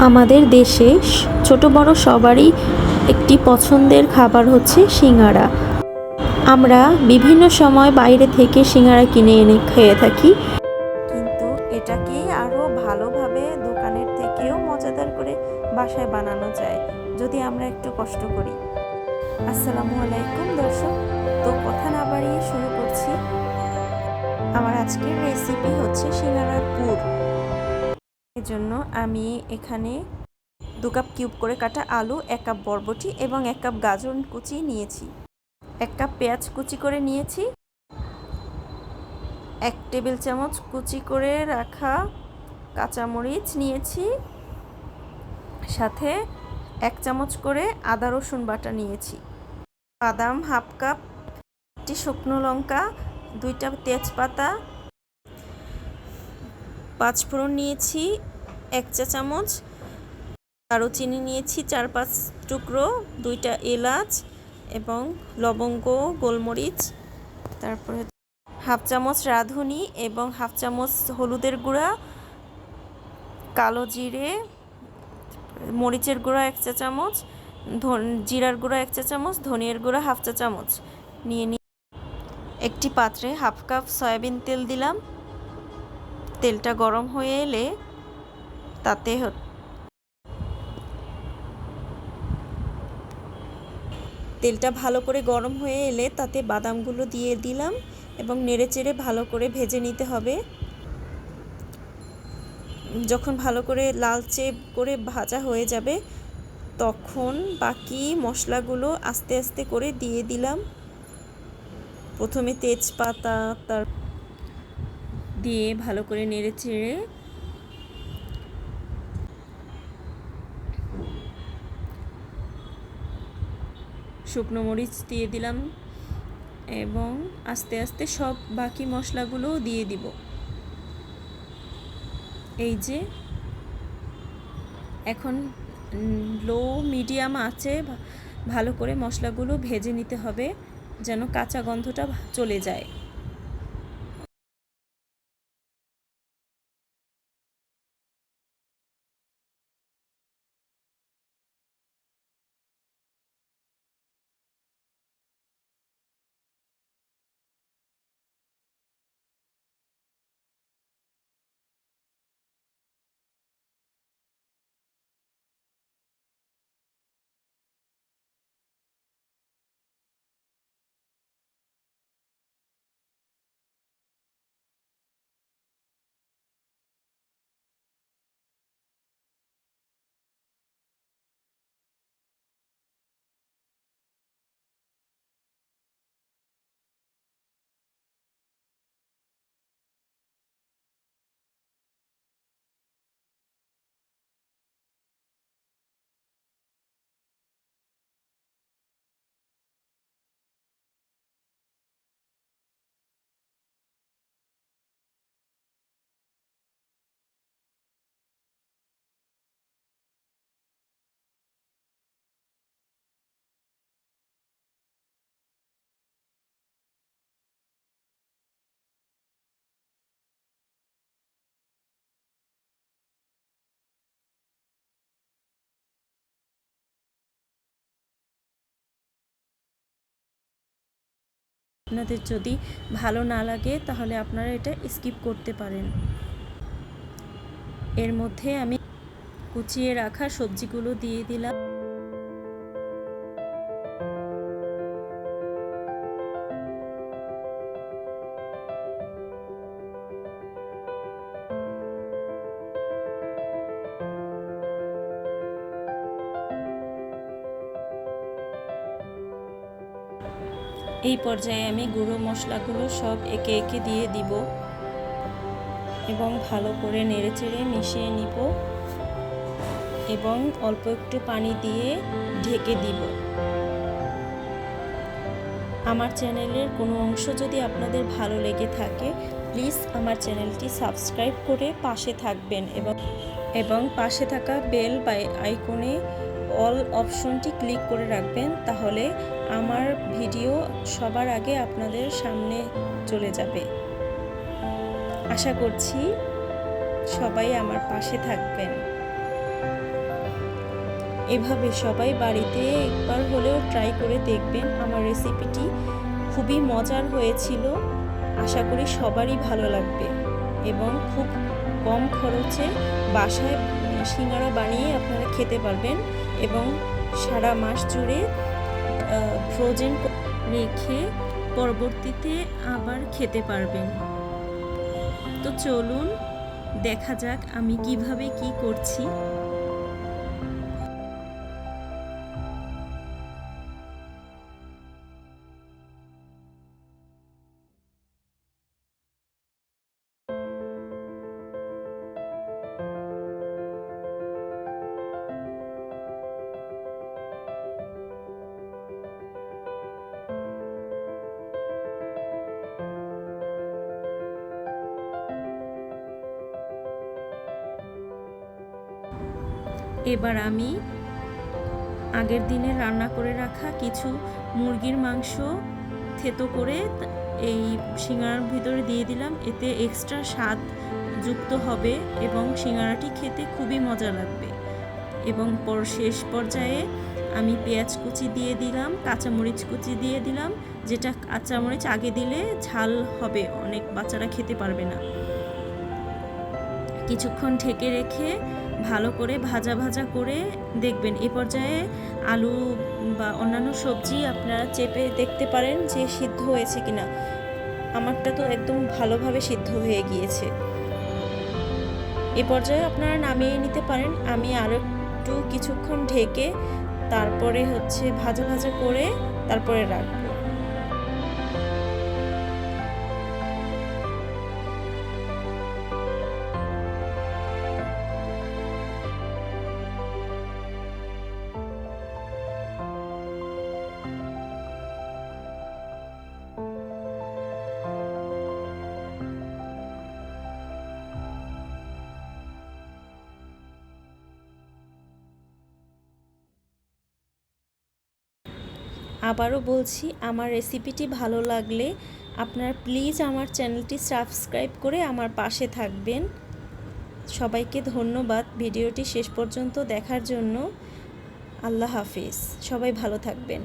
আমাদের দেশে ছোট বড় সবারই একটি পছন্দের খাবার হচ্ছে সিঙ্গারা। আমরা বিভিন্ন সময় বাইরে থেকে সিঙ্গারা কিনে এনে খেয়ে থাকি। কিন্তু এটাকে আরও ভালোভাবে দোকানের থেকেও মজাদার করে বাসায় বানানো যায়, যদি আমরা একটু কষ্ট করি। আসসালামু আলাইকুম দর্শক, তো কথা না বাড়িয়ে শুরু করছি। আমার আজকের রেসিপি হচ্ছে সিঙ্গারার পুর। এর জন্য আমি এখানে দু কাপ কিউব করে কাটা আলু, এক কাপ বরবটি এবং এক কাপ গাজর কুচি নিয়েছি। এক কাপ পেঁয়াজ কুচি করে নিয়েছি। এক টেবিল চামচ কুচি করে রাখা কাঁচামরিচ নিয়েছি। সাথে এক চামচ করে আদা, রসুন বাটা নিয়েছি। বাদাম হাফ কাপ, একটি শুকনো লঙ্কা, দুইটা তেজপাতা পাঁচফোড়ন নিয়েছি, এক চা চামচ দারুচিনি নিয়েছি, চার পাঁচ টুকরো, দুইটা এলাচ এবং লবঙ্গ, গোলমরিচ, তারপরে হাফ চামচ রাঁধুনি এবং হাফ চামচ হলুদের গুঁড়া, কালো জিরে, মরিচের গুঁড়া এক চা চামচ জিরার গুঁড়া এক চা চামচ, ধনিয়ার গুঁড়া হাফ চা চামচ। নিয়ে নিয়ে একটি পাত্রে হাফ কাপ সয়াবিন তেল দিলাম। তেলটা গরম হয়ে এলে তাতে তেলটা ভালো করে গরম হয়ে এলে তাতে বাদামগুলো দিয়ে দিলাম এবং নেড়েচেড়ে ভালো করে ভেজে নিতে হবে। যখন ভালো করে লালচে করে ভাজা হয়ে যাবে, তখন বাকি মশলাগুলো আস্তে আস্তে করে দিয়ে দিলাম। প্রথমে তেজপাতা, তার দিয়ে ভালো করে নেড়ে চেড়ে শুকনো মরিচ দিয়ে দিলাম এবং আস্তে আস্তে সব বাকি মশলাগুলোও দিয়ে দিব। এই যে এখন লো, মিডিয়াম আছে ভালো করে মশলাগুলো ভেজে নিতে হবে যেন কাঁচা গন্ধটা চলে যায়। আপনাদের যদি ভালো না লাগে, তাহলে আপনারা এটা স্কিপ করতে পারেন। এর মধ্যে আমি কুচিয়ে রাখা সবজিগুলো দিয়ে দিলাম। এই পর্যায়ে আমি গুঁড়ো মশলাগুলো সব একে একে দিয়ে দিব এবং ভালো করে নেড়েচেড়ে মিশিয়ে নিব এবং অল্প একটু পানি দিয়ে ঢেকে দিব। আমার চ্যানেলের কোনো অংশ যদি আপনাদের ভালো লেগে থাকে, প্লিজ আমার চ্যানেলটি সাবস্ক্রাইব করে পাশে থাকবেন এবং এবং পাশে থাকা বেল বা আইকনে অল অপশনটি ক্লিক করে রাখবেন, তাহলে আমার ভিডিও সবার আগে আপনাদের সামনে চলে যাবে। আশা করছি সবাই আমার পাশে থাকবেন। এভাবে সবাই বাড়িতে একবার হলেও ট্রাই করে দেখবেন আমার রেসিপিটি খুবই মজার হয়েছিল, আশা করি সবারই ভালো লাগবে। এবং খুব কম খরচে বাসায় সিঙ্গারা বানিয়ে আপনারা খেতে পারবেন। এবং সারা মাস জুড়ে ফ্রোজেন রেখে পরবর্তীতে আবার খেতে পারবেন। তো চলুন, দেখা যাক আমি কীভাবে কি করছি। এবার আমি আগের দিনে রান্না করে রাখা কিছু মুরগির মাংস থেতো করে এই সিঙ্গারার ভিতরে দিয়ে দিলাম। এতে এক্সট্রা স্বাদ যুক্ত হবে এবং সিঙ্গারাটি খেতে খুবই মজা লাগবে। এবং পর শেষ পর্যায়ে আমি পেঁয়াজ কুচি দিয়ে দিলাম, কাঁচামরিচ কুচি দিয়ে দিলাম, যেটা কাঁচামরিচ আগে দিলে ঝাল হবে, অনেক বাচ্চারা খেতে পারবে না। কিছুক্ষণ ঢেকে রেখে ভালো করে ভাজা ভাজা করে দেখবেন। এ পর্যায়ে আলু বা অন্যান্য সবজি আপনারা চেপে দেখতে পারেন যে সিদ্ধ হয়েছে কিনা। আমারটা তো একদম ভালোভাবে সিদ্ধ হয়ে গিয়েছে। এ পর্যায়ে আপনারা নামিয়ে নিতে পারেন। আমি আরও একটু কিছুক্ষণ ঢেকে তারপরে হচ্ছে ভাজা ভাজা করে তারপরে রাখব। আবারও বলছি, আমার রেসিপিটি ভালো লাগলে আপনার প্লিজ আমার চ্যানেলটি সাবস্ক্রাইব করে আমার পাশে থাকবেন। সবাইকে ধন্যবাদ ভিডিওটি শেষ পর্যন্ত দেখার জন্য। আল্লাহ হাফিজ। সবাই ভালো থাকবেন।